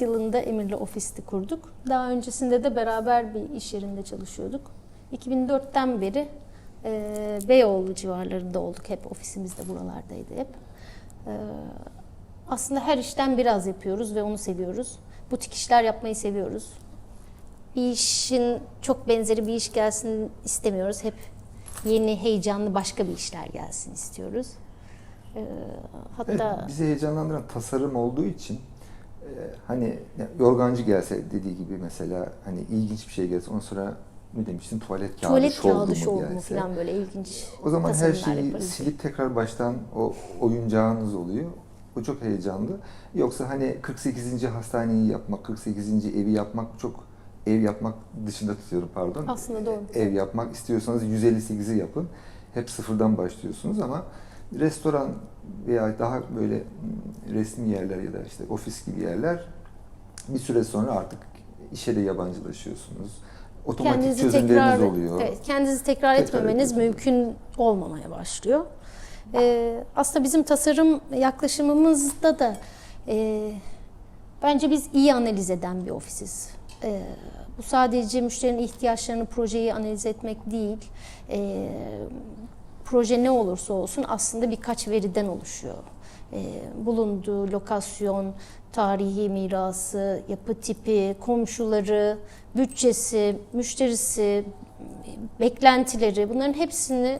2004 yılında Emir'le ofiste kurduk. Daha öncesinde de beraber bir iş yerinde çalışıyorduk. 2004'ten beri e, Beyoğlu civarlarında olduk. Hep ofisimiz de buralardaydı hep. E, aslında her işten biraz yapıyoruz ve onu seviyoruz. Butik işler yapmayı seviyoruz. Bir işin çok benzeri bir iş gelsin istemiyoruz. Hep yeni, heyecanlı başka bir işler gelsin istiyoruz. E, hatta Evet, bizi heyecanlandıran tasarım olduğu için hani ya, yorgancı gelse dediği gibi mesela hani ilginç bir şey gelse ondan sonra ne demiştin tuvalet kağıdı tuvalet şovlu kağıdı şov mu falan böyle ilginç O zaman her şeyi yaparız. silip tekrar baştan o oyuncağınız oluyor. O çok heyecanlı. Yoksa hani 48. hastaneyi yapmak, 48. evi yapmak çok ev yapmak dışında tutuyorum pardon. Aslında doğru. Ev yapmak istiyorsanız 158'i yapın. Hep sıfırdan başlıyorsunuz ama restoran veya daha böyle resmi yerler ya da işte ofis gibi yerler bir süre sonra artık işe de yabancılaşıyorsunuz. Otomatik Kendinizi çözümleriniz tekrar, oluyor. evet, kendinizi tekrar, Tekrar etmemeniz ediyorsunuz. mümkün olmamaya başlıyor. Ee, aslında bizim tasarım yaklaşımımızda da e, bence biz iyi analiz eden bir ofisiz. Ee, bu sadece müşterinin ihtiyaçlarını, projeyi analiz etmek değil. Ee, proje ne olursa olsun aslında birkaç veriden oluşuyor. Ee, bulunduğu lokasyon, tarihi mirası, yapı tipi, komşuları, bütçesi, müşterisi, beklentileri bunların hepsini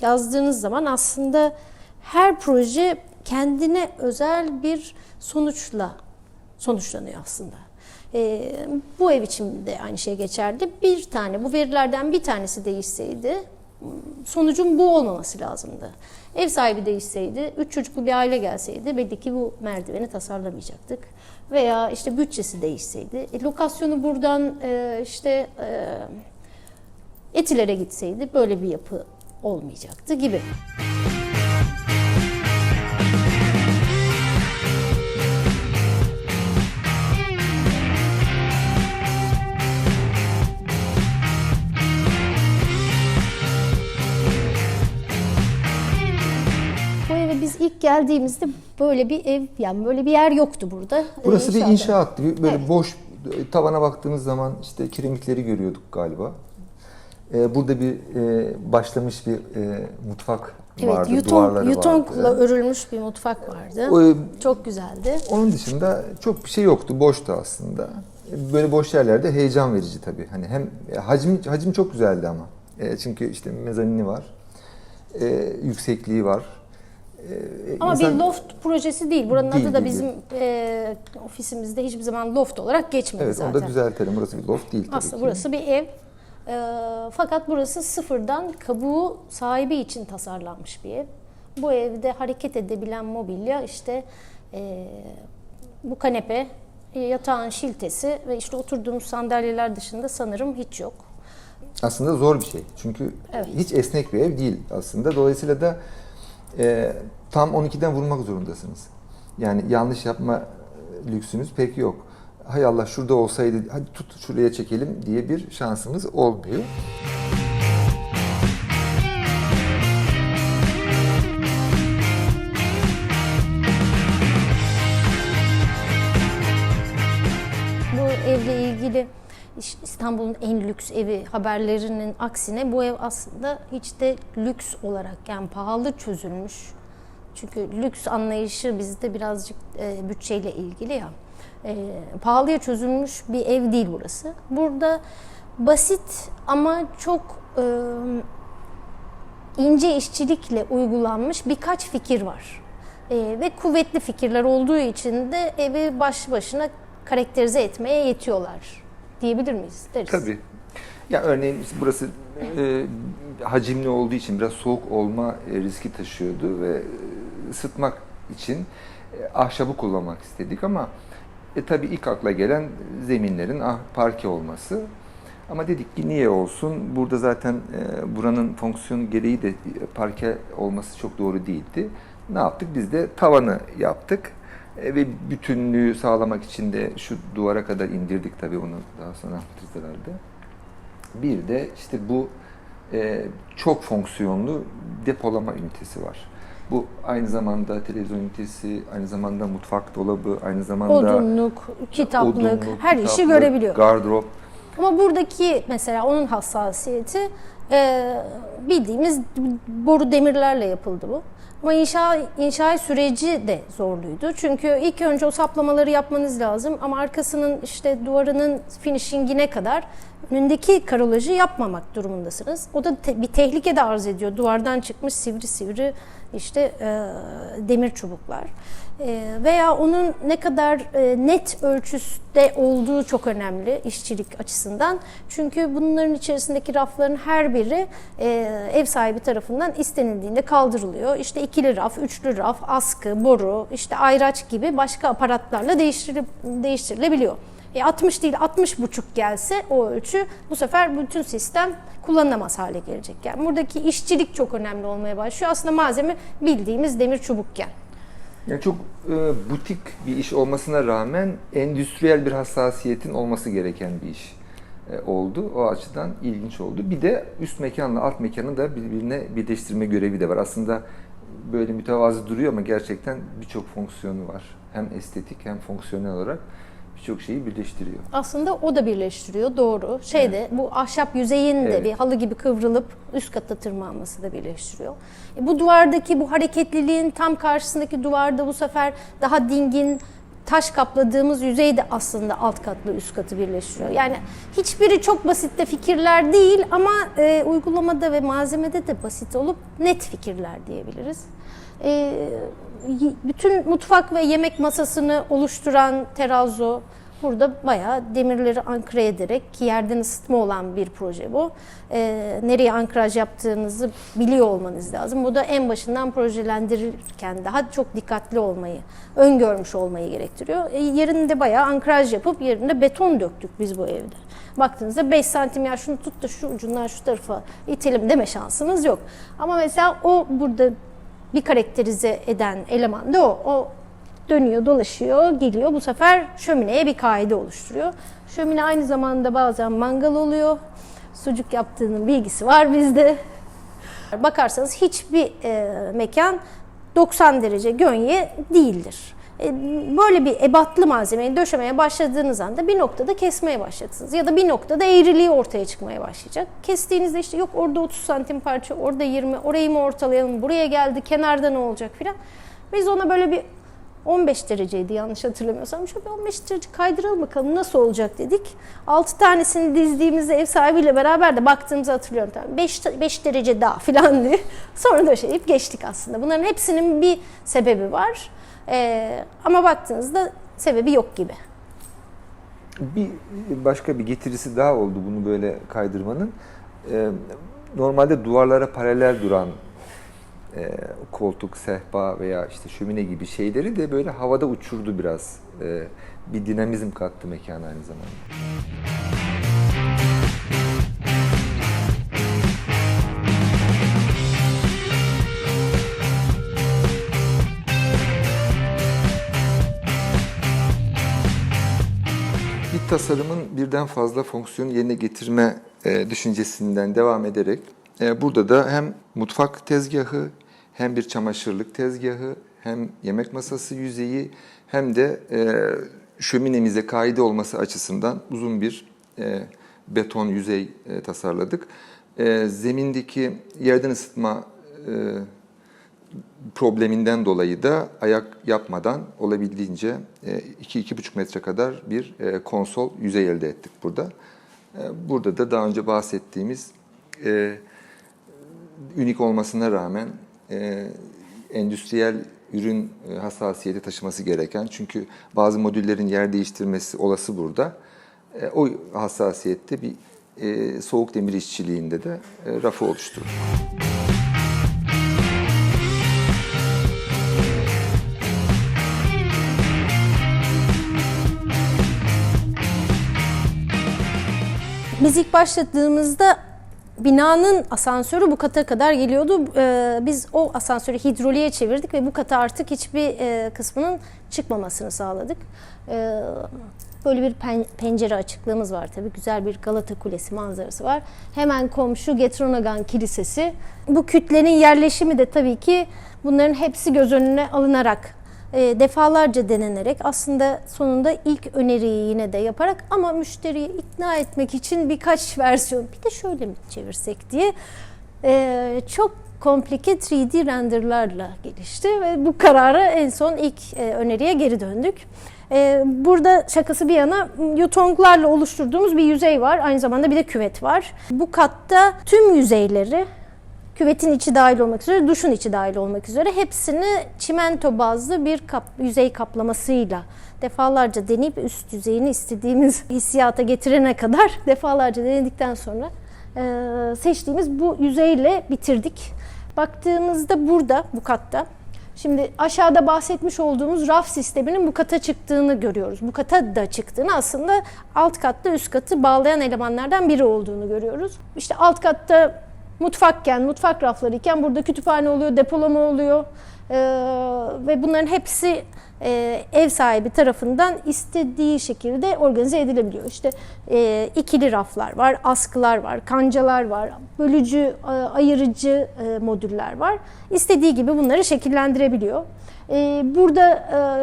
yazdığınız zaman aslında her proje kendine özel bir sonuçla sonuçlanıyor aslında. Ee, bu ev için de aynı şey geçerli. Bir tane bu verilerden bir tanesi değişseydi sonucun bu olmaması lazımdı. Ev sahibi değişseydi, üç çocuklu bir aile gelseydi belli ki bu merdiveni tasarlamayacaktık. Veya işte bütçesi değişseydi, e, lokasyonu buradan e, işte e, Etiler'e gitseydi böyle bir yapı olmayacaktı gibi. Biz ilk geldiğimizde böyle bir ev yani böyle bir yer yoktu burada. Burası Ee, bir inşaatta. inşaat gibi böyle Evet. boş tavana baktığımız zaman işte kiremitleri görüyorduk galiba. Ee, burada bir e, başlamış bir e, mutfak Evet, vardı, yuton, duvarları yutonkla vardı. örülmüş bir mutfak vardı. O, Çok güzeldi. onun dışında çok bir şey yoktu, boştu aslında. Böyle boş yerlerde heyecan verici tabii. Hani hem e, hacim hacim çok güzeldi ama. E, çünkü işte mezanini var, e, yüksekliği var. E, Ama insan- bir loft projesi değil. Buranın Değil, adı da değil, bizim e, ofisimizde hiçbir zaman loft olarak geçmedi Evet, zaten. onu da düzeltelim. Burası bir loft değil tabii Aslında ki. burası bir ev. E, fakat burası sıfırdan kabuğu sahibi için tasarlanmış bir ev. Bu evde hareket edebilen mobilya işte e, bu kanepe, e, yatağın şiltesi ve işte oturduğumuz sandalyeler dışında sanırım hiç yok. aslında zor bir şey. Çünkü Evet. hiç esnek bir ev değil aslında. Dolayısıyla da e, tam 12'den vurmak zorundasınız. Yani yanlış yapma e, lüksünüz pek yok. Hay Allah şurada olsaydı hadi tut şuraya çekelim diye bir şansımız olmuyor. Bu evle ilgili İstanbul'un en lüks evi haberlerinin aksine bu ev aslında hiç de lüks olarak yani pahalı çözülmüş. Çünkü lüks anlayışı bizde birazcık e, bütçeyle ilgili ya. E, pahalıya çözülmüş bir ev değil burası. Burada basit ama çok e, ince işçilikle uygulanmış birkaç fikir var. Ee, ve kuvvetli fikirler olduğu için de evi baş başına karakterize etmeye yetiyorlar diyebilir miyiz? Deriz. Tabii. Ya örneğin burası e, hacimli olduğu için biraz soğuk olma e, riski taşıyordu ve e, ısıtmak için e, ahşabı kullanmak istedik ama e, tabii ilk akla gelen zeminlerin ah, parke olması. Ama dedik ki niye olsun? Burada zaten e, buranın fonksiyon gereği de parke olması çok doğru değildi. Ne yaptık? Biz de tavanı yaptık. E, ve bütünlüğü sağlamak için de şu duvara kadar indirdik tabii onu daha sonra anlatırız herhalde. Bir de işte bu e, çok fonksiyonlu depolama ünitesi var. Bu aynı zamanda televizyon ünitesi, aynı zamanda mutfak dolabı, aynı zamanda Odunluk, kitaplık, odunluk, her işi kitaplık, görebiliyor. Gardırop. Ama buradaki mesela onun hassasiyeti e, bildiğimiz boru demirlerle yapıldı bu. Ama inşa inşa süreci de zorluydu. Çünkü ilk önce o saplamaları yapmanız lazım ama arkasının işte duvarının finishingine kadar önündeki karolajı yapmamak durumundasınız. O da te- bir tehlike de arz ediyor. Duvardan çıkmış sivri sivri işte e, demir çubuklar. E, veya onun ne kadar e, net ölçüste olduğu çok önemli işçilik açısından. Çünkü bunların içerisindeki rafların her biri e, ev sahibi tarafından istenildiğinde kaldırılıyor. İşte ikili raf, üçlü raf, askı, boru, işte ayraç gibi başka aparatlarla değiştirilip, değiştirilebiliyor. E 60 değil 60 buçuk gelse o ölçü bu sefer bütün sistem kullanılamaz hale gelecek. Yani buradaki işçilik çok önemli olmaya başlıyor. Aslında malzeme bildiğimiz demir çubukken. Yani çok e, butik bir iş olmasına rağmen endüstriyel bir hassasiyetin olması gereken bir iş e, oldu. O açıdan ilginç oldu. Bir de üst mekanla alt mekanı da birbirine birleştirme görevi de var. Aslında böyle mütevazı duruyor ama gerçekten birçok fonksiyonu var. Hem estetik hem fonksiyonel olarak birçok şeyi birleştiriyor. Aslında o da birleştiriyor doğru. Şeyde bu ahşap yüzeyin de Evet. bir halı gibi kıvrılıp üst kata tırmanması da birleştiriyor. E, bu duvardaki bu hareketliliğin tam karşısındaki duvarda bu sefer daha dingin taş kapladığımız yüzey de aslında alt katlı üst katı birleştiriyor. Yani hiçbiri çok basitte fikirler değil ama e, uygulamada ve malzemede de basit olup net fikirler diyebiliriz. E, bütün mutfak ve yemek masasını oluşturan terazo burada bayağı demirleri ankre ederek ki yerden ısıtma olan bir proje bu. E, nereye ankraj yaptığınızı biliyor olmanız lazım. Bu da en başından projelendirirken daha çok dikkatli olmayı, öngörmüş olmayı gerektiriyor. E, yerinde bayağı ankraj yapıp yerine beton döktük biz bu evde. Baktığınızda 5 santim ya şunu tut da şu ucundan şu tarafa itelim deme şansınız yok. Ama mesela o burada bir karakterize eden eleman da o. O dönüyor, dolaşıyor, geliyor. Bu sefer şömineye bir kaide oluşturuyor. Şömine aynı zamanda bazen mangal oluyor. Sucuk yaptığının bilgisi var bizde. Bakarsanız hiçbir e, mekan 90 derece gönye değildir. E, böyle bir ebatlı malzemeyi döşemeye başladığınız anda bir noktada kesmeye başlayacaksınız. Ya da bir noktada eğriliği ortaya çıkmaya başlayacak. Kestiğinizde işte yok orada 30 santim parça, orada 20, orayı mı ortalayalım, buraya geldi, kenarda ne olacak filan. Biz ona böyle bir 15 dereceydi yanlış hatırlamıyorsam. Şöyle bir 15 derece kaydıralım bakalım nasıl olacak dedik. 6 tanesini dizdiğimizde ev sahibiyle beraber de baktığımızı hatırlıyorum. Tamam 5, 5 derece daha falan diye. Sonra döşeyip geçtik aslında. Bunların hepsinin bir sebebi var. Ee, ama baktığınızda sebebi yok gibi. Bir başka bir getirisi daha oldu bunu böyle kaydırmanın. Ee, normalde duvarlara paralel duran e, koltuk, sehpa veya işte şömine gibi şeyleri de böyle havada uçurdu biraz. Ee, bir dinamizm kattı mekana aynı zamanda. Tasarımın birden fazla fonksiyonu yerine getirme e, düşüncesinden devam ederek e, burada da hem mutfak tezgahı hem bir çamaşırlık tezgahı hem yemek masası yüzeyi hem de e, şöminemize kaide olması açısından uzun bir beton yüzey tasarladık. Zemindeki yerden ısıtma probleminden dolayı da ayak yapmadan olabildiğince 2-2,5 metre kadar bir e, konsol yüzey elde ettik burada. E, Burada da daha önce bahsettiğimiz e, ünik olmasına rağmen e, endüstriyel ürün e, hassasiyeti taşıması gereken çünkü bazı modüllerin yer değiştirmesi olası burada. E, O hassasiyette bir e, soğuk demir işçiliğinde de e, rafı oluşturur. Biz ilk başladığımızda binanın asansörü bu kata kadar geliyordu. Ee, biz o asansörü hidroliğe çevirdik ve bu kata artık hiçbir e, kısmının çıkmamasını sağladık. Ee, böyle bir pen- pencere açıklığımız var tabii. Güzel bir Galata Kulesi manzarası var. Hemen komşu Getronagan Kilisesi. Bu kütlenin yerleşimi de tabii ki bunların hepsi göz önüne alınarak defalarca denenerek aslında sonunda ilk öneriyi yine de yaparak ama müşteriyi ikna etmek için birkaç versiyon bir de şöyle mi çevirsek diye e, çok komplike 3D renderlarla gelişti ve bu karara en son ilk e, öneriye geri döndük. E, burada şakası bir yana yutonglarla oluşturduğumuz bir yüzey var. Aynı zamanda bir de küvet var. Bu katta tüm yüzeyleri küvetin içi dahil olmak üzere, duşun içi dahil olmak üzere hepsini çimento bazlı bir kap, yüzey kaplamasıyla defalarca deneyip üst yüzeyini istediğimiz hissiyata getirene kadar defalarca denedikten sonra e, seçtiğimiz bu yüzeyle bitirdik. Baktığımızda burada, bu katta Şimdi aşağıda bahsetmiş olduğumuz raf sisteminin bu kata çıktığını görüyoruz. Bu kata da çıktığını aslında alt katta üst katı bağlayan elemanlardan biri olduğunu görüyoruz. İşte alt katta mutfakken, mutfak rafları iken burada kütüphane oluyor, depolama oluyor. Ee, ve bunların hepsi e, ev sahibi tarafından istediği şekilde organize edilebiliyor. İşte e, ikili raflar var, askılar var, kancalar var, bölücü, e, ayırıcı e, modüller var. İstediği gibi bunları şekillendirebiliyor. E, burada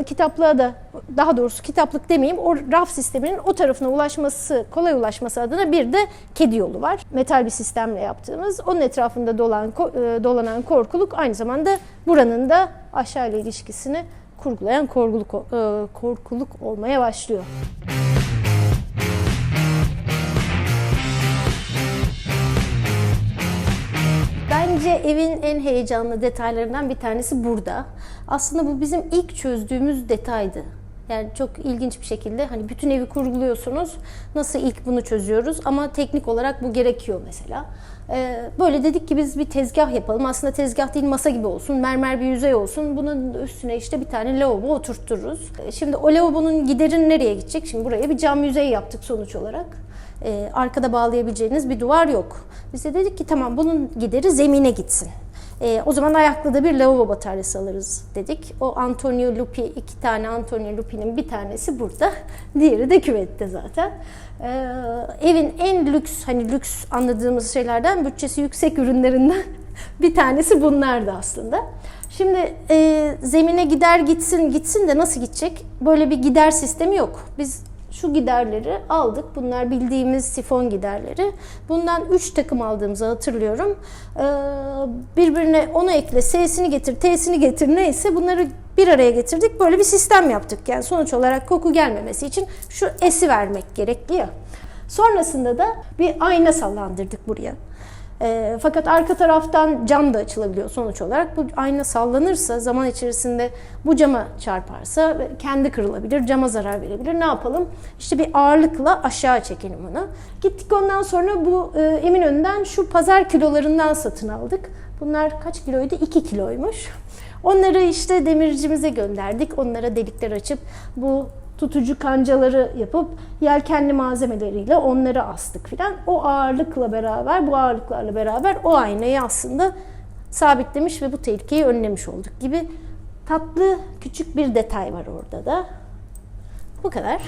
e, kitaplığa da, daha doğrusu kitaplık demeyeyim, o raf sisteminin o tarafına ulaşması, kolay ulaşması adına bir de kedi yolu var. Metal bir sistemle yaptığımız. Onun etrafında dolan, e, dolanan korkuluk aynı zamanda buranın da aşağıyla ilişkisini kurgulayan korkuluk, e, korkuluk olmaya başlıyor. Bence evin en heyecanlı detaylarından bir tanesi burada. Aslında bu bizim ilk çözdüğümüz detaydı. Yani çok ilginç bir şekilde hani bütün evi kurguluyorsunuz. Nasıl ilk bunu çözüyoruz ama teknik olarak bu gerekiyor mesela. Ee, böyle dedik ki biz bir tezgah yapalım. Aslında tezgah değil masa gibi olsun. Mermer bir yüzey olsun. Bunun üstüne işte bir tane lavabo oturttururuz. Ee, Şimdi o lavabonun gideri nereye gidecek? Şimdi buraya bir cam yüzey yaptık sonuç olarak. Ee, arkada bağlayabileceğiniz bir duvar yok. Biz de dedik ki tamam bunun gideri zemine gitsin. Ee, o zaman ayaklı da bir lavabo bataryası alırız dedik. O Antonio Lupi, iki tane Antonio Lupi'nin bir tanesi burada. Diğeri de küvette zaten. Ee, evin en lüks, hani lüks anladığımız şeylerden, bütçesi yüksek ürünlerinden bir tanesi bunlardı aslında. Şimdi e, zemine gider gitsin gitsin de nasıl gidecek? Böyle bir gider sistemi yok. Biz şu giderleri aldık. Bunlar bildiğimiz sifon giderleri. Bundan 3 takım aldığımızı hatırlıyorum. Ee, birbirine onu ekle, S'sini getir, T'sini getir neyse bunları bir araya getirdik. Böyle bir sistem yaptık. Yani sonuç olarak koku gelmemesi için şu S'i vermek gerekli ya. Sonrasında da bir ayna sallandırdık buraya. E, fakat arka taraftan cam da açılabiliyor sonuç olarak. Bu ayna sallanırsa zaman içerisinde bu cama çarparsa kendi kırılabilir, cama zarar verebilir. Ne yapalım? İşte bir ağırlıkla aşağı çekelim onu. Gittik ondan sonra bu e, Eminönü'nden şu pazar kilolarından satın aldık. Bunlar kaç kiloydu? 2 kiloymuş. Onları işte demircimize gönderdik. Onlara delikler açıp bu tutucu kancaları yapıp yelkenli malzemeleriyle onları astık filan. O ağırlıkla beraber, bu ağırlıklarla beraber o aynayı aslında sabitlemiş ve bu tehlikeyi önlemiş olduk gibi tatlı küçük bir detay var orada da. Bu kadar.